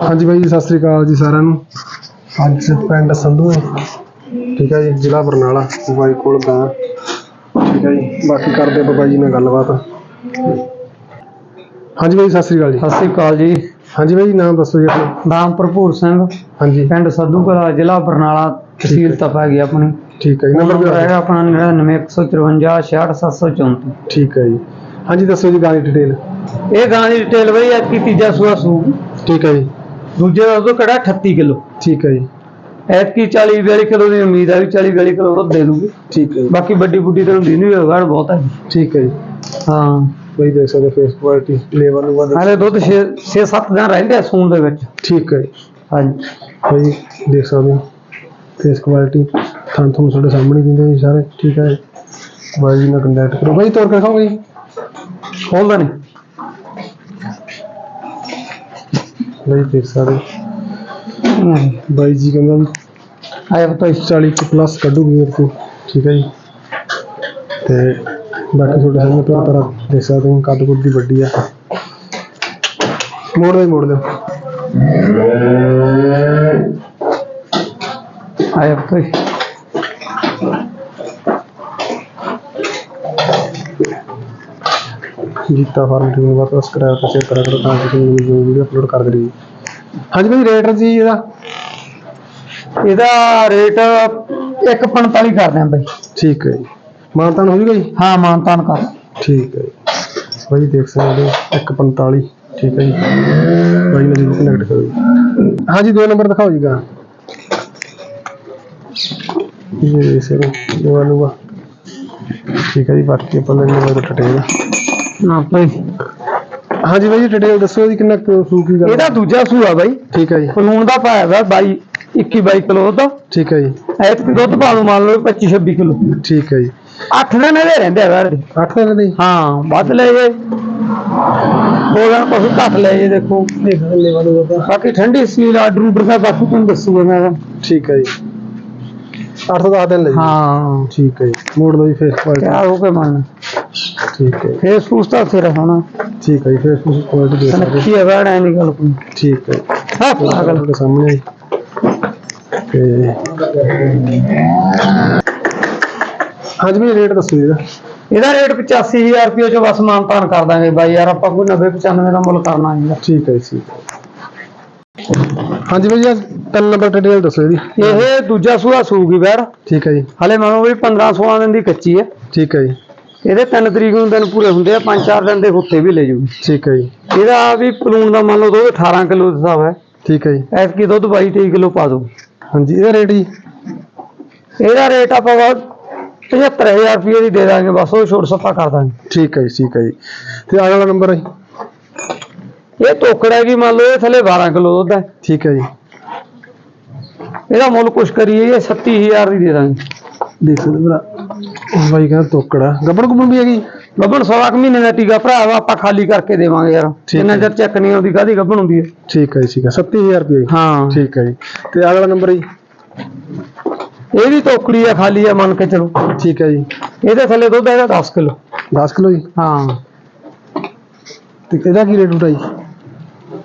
ਹਾਂਜੀ ਬਾਈ ਜੀ ਸਤਿ ਸ੍ਰੀ ਅਕਾਲ ਜੀ ਸਾਰਿਆਂ ਨੂੰ। ਅੱਜ ਪਿੰਡ ਸੰਧੂ ਹੈ ਠੀਕ ਹੈ ਜੀ ਜ਼ਿਲ੍ਹਾ ਬਰਨਾਲਾ ਬਾਈ ਕੋਲ ਗਾਂ ਠੀਕ ਹੈ ਜੀ ਬਾਕੀ ਕਰਦੇ ਆਪਾਂ ਬਾਈ ਜੀ ਨਾਲ ਗੱਲਬਾਤ। ਹਾਂਜੀ ਬਾਈ ਸਤਿ ਸ੍ਰੀ ਅਕਾਲ ਜੀ। ਸਤਿ ਸ੍ਰੀ ਅਕਾਲ ਜੀ। ਹਾਂਜੀ ਬਾਈ ਨਾਮ ਦੱਸੋ ਜੀ ਆਪਣਾ। ਨਾਮ ਭਰਪੂਰ ਸਿੰਘ। ਹਾਂਜੀ। ਪਿੰਡ ਸੱਧੂਕਲਾ ਜ਼ਿਲ੍ਹਾ ਬਰਨਾਲਾ ਤਹਿਸੀਲ ਤਪਾ ਗਈ ਆਪਣੀ। ਠੀਕ ਹੈ ਜੀ ਨੰਬਰ ਨੰਬਰ ਹੈਗਾ ਆਪਣਾ 99154 66734 ਠੀਕ ਹੈ ਜੀ। ਹਾਂਜੀ ਦੱਸੋ ਜੀ ਗਾਂ ਦੀ ਡਿਟੇਲ ਇਹ ਗਾਂ ਦੀ ਡਿਟੇਲ ਬਈ ਅੱਜ ਕੀ ਤੀਜਾ ਸੂਆ ਸੂ ਠੀਕ ਹੈ ਜੀ। ਦੂਜੇ ਦਾ ਉਦੋਂ ਕਿਹੜਾ 38 ਕਿਲੋ। ਠੀਕ ਹੈ ਜੀ। ਐਤਕੀ 40 42 ਕਿਲੋ ਦੀ ਉਮੀਦ ਹੈ ਵੀ 40 42 ਕਿਲੋ ਦੁੱਧ ਦੇ ਦੂਗੀ। ਠੀਕ ਹੈ ਜੀ। ਬਾਕੀ ਵੱਡੀ ਬੁੱਢੀ ਤੇ ਹੁੰਦੀ ਨਹੀਂ ਹੋਗਾ ਬਹੁਤ ਹੈ ਠੀਕ ਹੈ ਜੀ। ਹਾਂ। ਬਾਈ ਦੇਖ ਸਕਦੇ ਫੇਸ ਕੁਆਲਿਟੀ ਲੇਵਲ ਨੂੰ ਵੱਧ ਹਾਲੇ ਦੁੱਧ 6 6 7 ਦਿਨ ਰਹਿੰਦੇ ਆ ਸੂਣ ਦੇ ਵਿੱਚ। ਠੀਕ ਹੈ ਜੀ। ਹਾਂਜੀ। ਬਾਈ ਦੇਖ ਸਕਦੇ ਫੇਸ ਕੁਆਲਿਟੀ ਥਾਂ ਤੁਹਾਨੂੰ ਤੁਹਾਡੇ ਸਾਹਮਣੇ ਦਿੰਦੇ ਜੀ ਸਾਰੇ। ਠੀਕ ਹੈ ਬਾਈ ਜੀ ਨਾਲ ਕੰਟੈਕਟ ਕਰੋ। ਬਾਈ ਤੋਰ ਕੇ ਖਾਓਗੇ ਜੀ ਖੋਲਦਾ ਨਹੀਂ। ਬਾਈ ਦੇਖ ਸਕਦੇ। ਬਾਈ ਜੀ ਕਹਿੰਦਾ ਵੀ ਆਇਆ ਬਤਾ 40 ਪਲੱਸ ਕੱਢੂਗੀ ਮੇਰੇ ਤੋਂ ਠੀਕ ਹੈ ਜੀ। ਤੇ ਬਾਕੀ ਤੁਹਾਡੇ ਸਾਹਮਣੇ ਤੋਂ ਤਰ੍ਹਾਂ ਦੇਖ ਸਕਦੇ ਹੋ ਕੱਦ ਕੁੱਦ ਦੀ ਵੱਡੀ ਆ। ਮੋੜ ਦੇ ਮੋੜ ਦੇ ਆਇਆ ਬਤਾ ਜੀਤਾ ਫਾਰਮ ਟੀਮ ਨੂੰ ਬਾਤ ਸਬਸਕ੍ਰਾਈਬ ਤੇ ਕਰਿਆ ਕਰੋ ਤਾਂ ਕਿ ਤੁਹਾਨੂੰ ਨਵੀਂ ਵੀਡੀਓ ਅਪਲੋਡ ਕਰ ਦਈਏ ਹਾਂਜੀ ਬਾਈ ਰੇਟ ਜੀ ਇਹਦਾ? ਇਹਦਾ ਰੇਟ 145 ਕਰਦੇ ਆ ਬਈ। ਠੀਕ ਹੈ ਜੀ। ਮਾਨਤਾਨ ਹੋ ਜੂਗਾ ਜੀ? ਹਾਂ ਮਾਨਤਾਨ ਕਰ। ਠੀਕ ਹੈ ਜੀ। ਬਾਈ ਦੇਖ ਸਕਦੇ ਹੋ 145 ਠੀਕ ਹੈ ਜੀ। ਬਾਈ ਨਾਲ ਜਰੂਰ ਕਨੈਕਟ ਕਰੋ ਜੀ। ਹਾਂਜੀ ਦੋ ਨੰਬਰ ਦਿਖਾਓ ਜੀ ਗਾ। ਇਹ ਇਸੇ ਨੂੰ ਦੋ ਲੂਗਾ ਠੀਕ ਹੈ ਜੀ ਬਾਕੀ ਆਪਾਂ ਲੈਣੇ ਬਾਅਦ ਡਿਟੇਲ ਨਾ ਬਈ ਹਾਂਜੀ ਬਾਈ ਡਿਟੇਲ ਦੱਸੋ ਜੀ ਕਿੰਨਾ ਕੁ ਸੂ ਕੀ ਗੱਲ ਇਹਦਾ ਦੂਜਾ ਸੂਆ ਬਾਈ। ਠੀਕ ਹੈ ਜੀ। ਕਾਨੂੰਨ ਦਾ ਪਾਇਆ ਵਾ 22 21 22 ਕਿਲੋ ਦਾ ਠੀਕ ਹੈ ਜੀ। ਐਤਕੀ ਦੁੱਧ ਪਾ ਲਓ ਮੰਨ ਲਓ 25 26 ਕਿਲੋ। ਠੀਕ ਹੈ ਜੀ। 8 ਦਿਨ ਇਹਦੇ ਰਹਿੰਦੇ ਆ ਬਾਹਰ 8 ਦਿਨ ਦੇ ਹਾਂ ਵੱਧ ਲੈ ਜੇ ਹੋ ਗਿਆ ਕੁਛ ਘੱਟ ਲੈ ਜੇ ਦੇਖੋ। ਦੇਖ ਲੈ ਵਾਲੂ ਬਾਕੀ ਠੰਡੀ ਸੀਲ ਆਰਡਰ ਉਡਰ ਦਾ ਬਾਕੀ ਤੁਹਾਨੂੰ ਦੱਸੂਗਾ ਮੈਂ। ਠੀਕ ਹੈ ਜੀ। 8 ਤੋਂ 10 ਦਿਨ ਲਈ। ਹਾਂ ਠੀਕ ਹੈ ਜੀ। ਮੋੜ ਦੋ ਜੀ ਫੇਸ ਕੁਆਲਿਟੀ ਕਿਆ ਹੋ ਕੇ ਮੰਨ ਠੀਕ ਹੈ। ਫੇਸ ਫੂਸ ਤਾਂ ਸਿਰ ਹੋਣਾ। ਠੀਕ ਹੈ ਜੀ ਫੇਸ ਕੁਆਲਿਟੀ ਦੇਖ ਸਕਦੇ। ਕੀ ਹੈ ਬਾੜ ਐ ਨਹੀਂ ਗੱਲ ਕੋਈ। ਠੀਕ ਹੈ। ਹਾਂ ਪਾਗਲ ਤੁਹਾਡੇ ਸਾਹਮਣੇ। ਤੇ ਹਾਂਜੀ ਵੀ ਰੇਟ ਦੱਸੋ ਜੀ ਇਹਦਾ। ਇਹਦਾ ਰੇਟ 85000 ਰੁਪਏ ਚ ਬਸ ਮਾਨਤਾਨ ਕਰ ਦਾਂਗੇ ਬਾਈ ਯਾਰ ਆਪਾਂ ਕੋਈ 90 95 ਦਾ ਮੁੱਲ ਕਰਨਾ ਹੈ ਠੀਕ ਹੈ ਜੀ। ਹਾਂਜੀ ਭਾਈ ਜੀ ਤਿੰਨ ਨੰਬਰ ਡਿਟੇਲ ਦੱਸੋ ਇਹਦੀ। ਇਹ ਦੂਜਾ ਸੂਆ ਸੂਗੀ ਬੈਰ ਠੀਕ ਹੈ ਜੀ। ਹਲੇ ਮੰਨੋ ਵੀ 15 16 ਦਿਨ ਦੀ ਕੱਚੀ ਹੈ। ਠੀਕ ਹੈ ਜੀ। ਇਹਦੇ 3 ਤਰੀਕ ਨੂੰ ਦਿਨ ਪੂਰੇ ਹੁੰਦੇ ਆ 5-4 ਦਿਨ ਦੇ ਹੁੱਤੇ ਵੀ ਲੈ ਜੂਗੀ ਠੀਕ ਹੈ ਜੀ। ਇਹਦਾ ਵੀ ਪਲੂਣ ਦਾ ਮੰਨ ਲਓ ਦੁੱਧ 18 ਕਿਲੋ ਦਾ ਹਿਸਾਬ ਹੈ। ਠੀਕ ਹੈ ਜੀ। ਐਤਕੀ ਦੁੱਧ 22-23 ਕਿਲੋ ਪਾ ਦੋ ਹਾਂਜੀ ਇਹਦਾ ਰੇਟ ਜੀ? ਇਹਦਾ ਰੇਟ ਆਪਾਂ ਬਸ 75000 ਰੁਪਏ ਦੀ ਦੇ ਦਾਂਗੇ ਬਸ ਉਹ ਛੋਟ ਸੱਪਾ ਕਰ ਦਾਂਗੇ। ਠੀਕ ਹੈ ਜੀ ਠੀਕ ਹੈ ਜੀ। ਤੇ ਆਹ ਵਾਲਾ ਨੰਬਰ ਹੈ? ਇਹ ਤੋਕੜਾ ਕੀ ਮੰਨ ਲਓ ਇਹ ਥੱਲੇ 12 ਕਿਲੋ ਦੁੱਧ ਹੈ। ਠੀਕ ਹੈ ਜੀ। ਇਹਦਾ ਮੁੱਲ ਕੁਛ ਕਰੀਏ ਇਹ 37000 ਦੀ ਦੇ ਦਾਂਗੇ। ਦੇਖ ਸਕਦੇ ਭਰਾ। ਉਹ ਬਾਈ ਕਹਿੰਦਾ ਤੋਕੜਾ ਗੱਬੜ ਗੁੱਬੜ ਵੀ ਹੈਗੀ? ਗੱਭਣ 16 ਕੁ ਮਹੀਨੇ ਦਾ ਟੀਕਾ ਭਰਾ ਵਾ ਆਪਾਂ ਖਾਲੀ ਕਰਕੇ ਦੇਵਾਂਗੇ ਯਾਰ। ਠੀਕ। ਚਿਰ ਚੈੱਕ ਨਹੀਂ ਆਉਂਦੀ ਕਾਦੀ ਗੱਭਣ ਹੁੰਦੀ ਹੈ? ਠੀਕ ਹੈ ਜੀ ਠੀਕ ਹੈ। 37000 ਰੁਪਏ। ਜੀ ਹਾਂ। ਠੀਕ ਹੈ ਜੀ। ਤੇ ਵਾਲਾ ਨੰਬਰ ਜੀ? ਇਹ ਵੀ ਤੋਕੜੀ ਆ ਖਾਲੀ ਆ ਮੰਨ ਕੇ ਚਲੋ। ਠੀਕ ਹੈ ਜੀ। ਇਹਦੇ ਥੱਲੇ ਦੁੱਧ ਹੈਗਾ 10 ਕਿਲੋ। 10 ਕਿਲੋ ਜੀ? ਹਾਂ। ਤੇ ਇਹਦਾ ਕੀ ਰੇਟ ਉਠਾਈ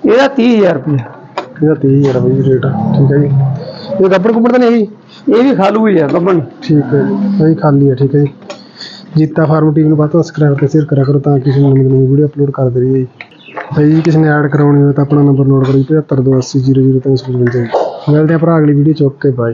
ਇਹਦਾ 30000 ਰੁਪਏ ਇਹਦਾ 30000 ਰੁਪਏ ਜੀ ਰੇਟ ਠੀਕ ਹੈ ਜੀ। ਇਹ ਗੱਬੜ ਗੁੱਬੜ ਤਾਂ ਨਹੀਂ ਹੈਗੀ? ਇਹ ਵੀ ਖਾਲੂ ਹੀ ਆ ਗੱਭਣ ਠੀਕ ਹੈ ਜੀ। ਇਹ ਖਾਲੀ ਹੈ ਠੀਕ ਹੈ ਜੀ। ਜੀਤਾ ਫਾਰਮ ਟੀਮ ਨੂੰ ਬਾਅਦ ਸਬਸਕ੍ਰਾਈਬ ਤੇ ਸ਼ੇਅਰ ਕਰਿਆ ਕਰੋ ਤਾਂ ਕਿ ਕਿਸੇ ਨੂੰ ਨਵੀਂ ਨਵੀਂ ਵੀਡੀਓ ਅਪਲੋਡ ਕਰ ਦਈਏ ਜੀ। ਭਾਈ ਕਿਸੇ ਨੇ ਐਡ ਕਰਾਉਣੀ ਹੋਵੇ ਤਾਂ ਆਪਣਾ ਨੰਬਰ ਨੋਟ ਕਰੋ 7528000355 ਮਿਲਦੇ ਆ ਭਰਾ ਅਗਲੀ ਵੀਡੀਓ ਚੁੱਕ ਕੇ ਬਾਏ